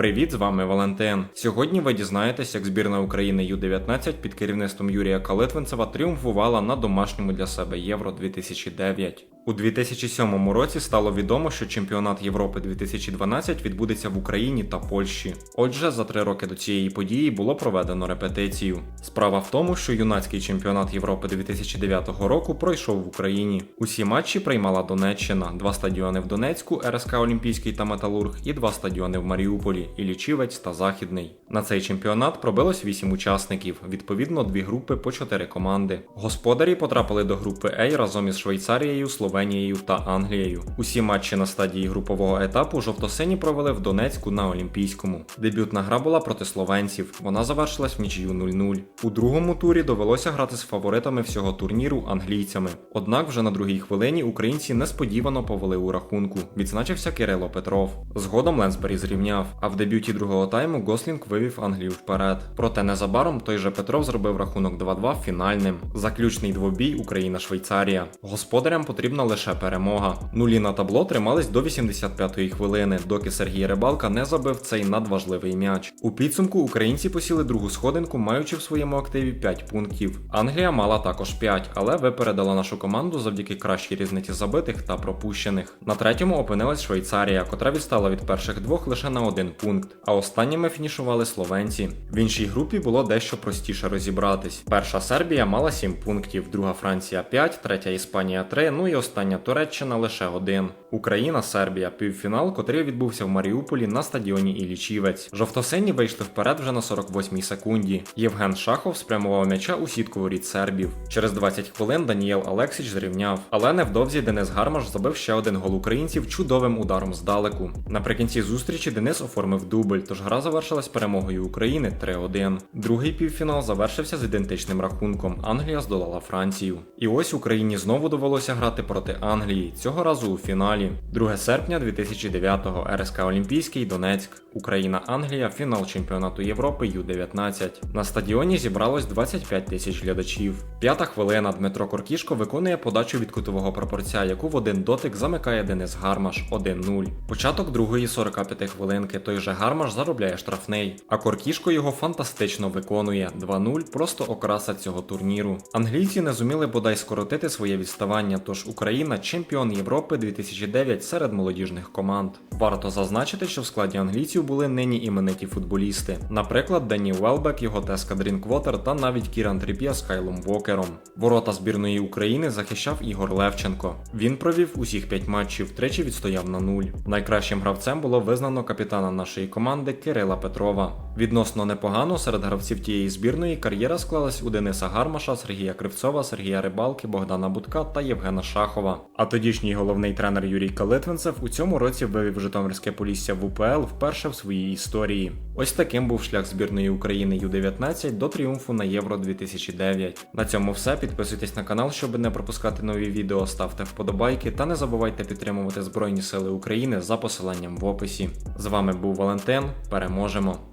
Привіт, з вами Валентин. Сьогодні ви дізнаєтесь, як збірна України Ю-19 під керівництвом Юрія Калитвинцева тріумфувала на домашньому для себе Євро 2009. У 2007 році стало відомо, що чемпіонат Європи 2012 відбудеться в Україні та Польщі. Отже, за три роки до цієї події було проведено репетицію. Справа в тому, що юнацький чемпіонат Європи 2009 року пройшов в Україні. Усі матчі приймала Донеччина, два стадіони в Донецьку, РСК Олімпійський та Металург, і два стадіони в Маріуполі Ілічівець та Західний. На цей чемпіонат пробилось 8 учасників, відповідно, дві групи по 4 команди. Господарі потрапили до групи А разом із Швейцарією, Словенією та Англією. Усі матчі на стадії групового етапу жовто-сині провели в Донецьку на Олімпійському. Дебютна гра була проти словенців. Вона завершилась в нічию 0-0. У другому турі довелося грати з фаворитами всього турніру англійцями. Однак вже на другій хвилині українці несподівано повели у рахунку. Відзначився Кирило Петров. Згодом Ленсбері зрівняв, а в дебюті другого тайму Гослінг вивів Англію вперед. Проте незабаром той же Петров зробив рахунок 2-2 фінальним. Заключний двобій Україна-Швейцарія. Господарям потрібна лише перемога. Нулі на табло тримались до 85-ї хвилини, доки Сергій Рибалка не забив цей надважливий м'яч. У підсумку українці посіли другу сходинку, маючи в своєму активі 5 пунктів. Англія мала також 5, але випередила нашу команду завдяки кращій різниці забитих та пропущених. На третьому опинилась Швейцарія, котра відстала від перших двох лише на один пункт. А останніми фінішували словенці. В іншій групі було дещо простіше розібратись. Перша Сербія мала 7 пунктів, друга Франція 5, третя Іспанія 3, ну і остання Туреччина лише один. Україна, Сербія, півфінал, котрий відбувся в Маріуполі на стадіоні Ілічівець. Жовтосині вийшли вперед вже на 48-й секунді. Євген Шахов спрямував м'яча у сітку воріт сербів. Через 20 хвилин Даніел Алексіч зрівняв, але невдовзі Денис Гармаш забив ще один гол українців чудовим ударом здалеку. Наприкінці зустрічі Денис оформив дубль, тож гра завершилась перемогою України 3-1. Другий півфінал завершився з ідентичним рахунком. Англія здолала Францію. І ось Україні знову довелося грати проти Англії, цього разу у фіналі. 2 серпня 2009-го РСК Олімпійський Донецьк. Україна-Англія, фінал чемпіонату Європи Ю-19. На стадіоні зібралось 25 тисяч глядачів. П'ята хвилина Дмитро Коркішко виконує подачу від кутового прапорця, яку в один дотик замикає Денис Гармаш 1-0. Початок другої 45 хвилинки. Той же Гармаш заробляє штрафний. А Коркішко його фантастично виконує 2-0, просто окраса цього турніру. Англійці не зуміли бодай скоротити своє відставання, тож Україна чемпіон Європи 2009 серед молодіжних команд. Варто зазначити, що в складі англійців були нині імениті футболісти, наприклад, Дені Велбек, його теска Дрінквотер та навіть Кіран Тріп'є з Кайлом Вокером. Ворота збірної України захищав Ігор Левченко. Він провів усіх 5 матчів, тричі відстояв на нуль. Найкращим гравцем було визнано капітана нашої команди Кирила Петрова. Відносно непогано серед гравців тієї збірної кар'єра склалась у Дениса Гармаша, Сергія Кривцова, Сергія Рибалки, Богдана Будка та Євгена Шахова. А тодішній головний тренер Юрій Калитвинцев у цьому році вивів Житомирське Полісся в УПЛ вперше в своїй історії. Ось таким був шлях збірної України Ю-19 до тріумфу на Євро 2009. На цьому все. Підписуйтесь на канал, щоб не пропускати нові відео, ставте вподобайки та не забувайте підтримувати Збройні Сили України за посиланням в описі. З вами був Валентин. Переможемо!